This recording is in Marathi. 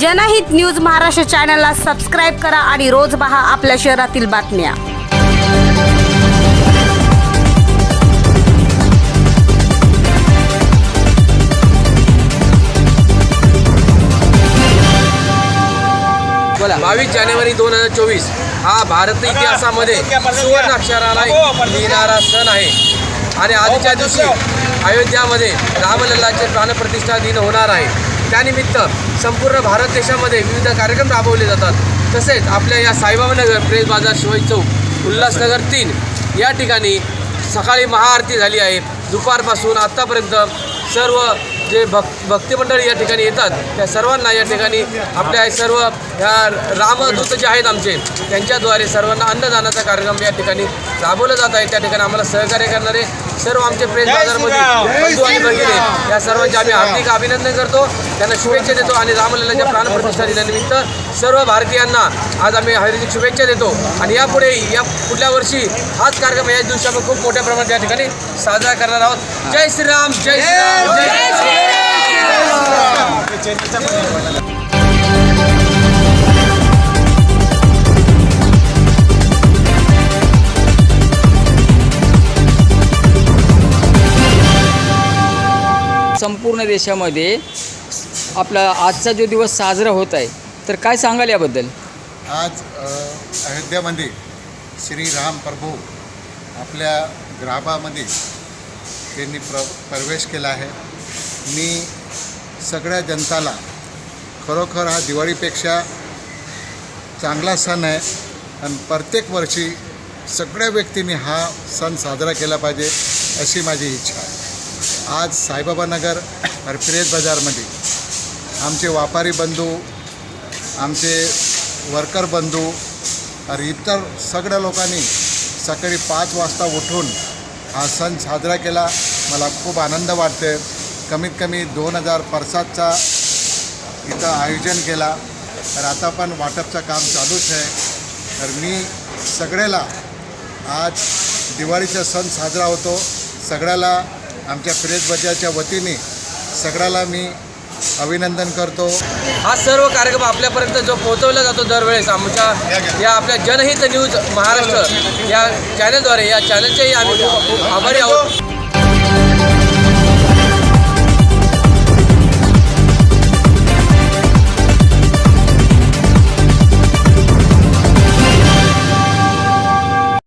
जनहित न्यूज महाराष्ट्र चॅनलला सबस्क्राईब करा आणि रोज पहा आपल्या शहरातील बातम्या. बावीस जानेवारी दोन हजार चोवीस हा भारत इतिहासामध्ये सुवर्ण अक्षराला लिहिणारा सण आहे. आणि आजच्या दिवशी अयोध्यामध्ये रामलल्लाचे प्राणप्रतिष्ठा दिन होणार आहे. त्यानिमित्त संपूर्ण भारत देशामध्ये विविध कार्यक्रम राबवले जातात. तसेच आपल्या या साईबाबानगर प्रेस बाजार शिवाई चौक उल्हासनगर तीन या ठिकाणी सकाळी महाआरती झाली आहे. दुपारपासून आत्तापर्यंत सर्व जे भक् भक्तिमंडळी या ठिकाणी येतात त्या सर्वांना या ठिकाणी आपल्या सर्व ह्या रामदूत जे आहेत आमचे त्यांच्याद्वारे सर्वांना अन्नदानाचा कार्यक्रम या ठिकाणी राबवला जात आहे. त्या ठिकाणी आम्हाला सहकार्य करणारे सर्व आमचे प्रेस बाजारमध्ये बंधू आणि भगिनी या सर्वांचे आम्ही हार्दिक अभिनंदन करतो. त्यांना शुभेच्छा देतो आणि रामलल्लाच्या प्राणप्रतिष्ठा दिनानिमित्त सर्व भारतीयांना आज आम्ही हार्दिक शुभेच्छा देतो. आणि यापुढे या पुढल्या वर्षी हाच कार्यक्रम या दिवशी आम्ही खूप मोठ्या प्रमाणात या ठिकाणी साजरा करणार आहोत. जय श्रीराम जय श्रीराम जय श्रीराम. संपूर्ण देशामध्ये आपला आजचा जो दिवस साजरा होत आहे तर काय सांगाल याबद्दल? आज अयोध्यामध्ये श्रीराम प्रभू आपल्या ग्रामामध्ये त्यांनी प्र प्रवेश केला आहे. मी सगळ्या जनताला खरोखर हा दिवाळीपेक्षा चांगला सण आहे आणि प्रत्येक वर्षी सगळ्या व्यक्तींनी हा सण साजरा केला पाहिजे अशी माझी इच्छा आहे. आज साईबाबा नगर हरपिरेज बाजारमध्ये आमचे व्यापारी बंधू आमचे वर्कर बंधू आणि इतर सगळ्या लोकांनी सकाळी पाच वाजता उठून हा सण साजरा केला. मला खूप आनंद वाटते कमीत कमी दोन हजार प्रसादचा इथं आयोजन केला. तर आता पण वाटपचं काम चालूच आहे. तर मी सगळ्याला आज दिवाळीचा सण साजरा होतो. सगळ्याला आमच्या प्रेस बजाच्या वतीने सगळ्याला मी अभिनंदन करतो. हा सर्व कार्यक्रम आपल्यापर्यंत जो पोहोचवला जातो दरवेळेस आमच्या या आपल्या जनहित न्यूज महाराष्ट्र या चॅनलद्वारे या चॅनलचेही आम्ही खूप आभारी आहोत.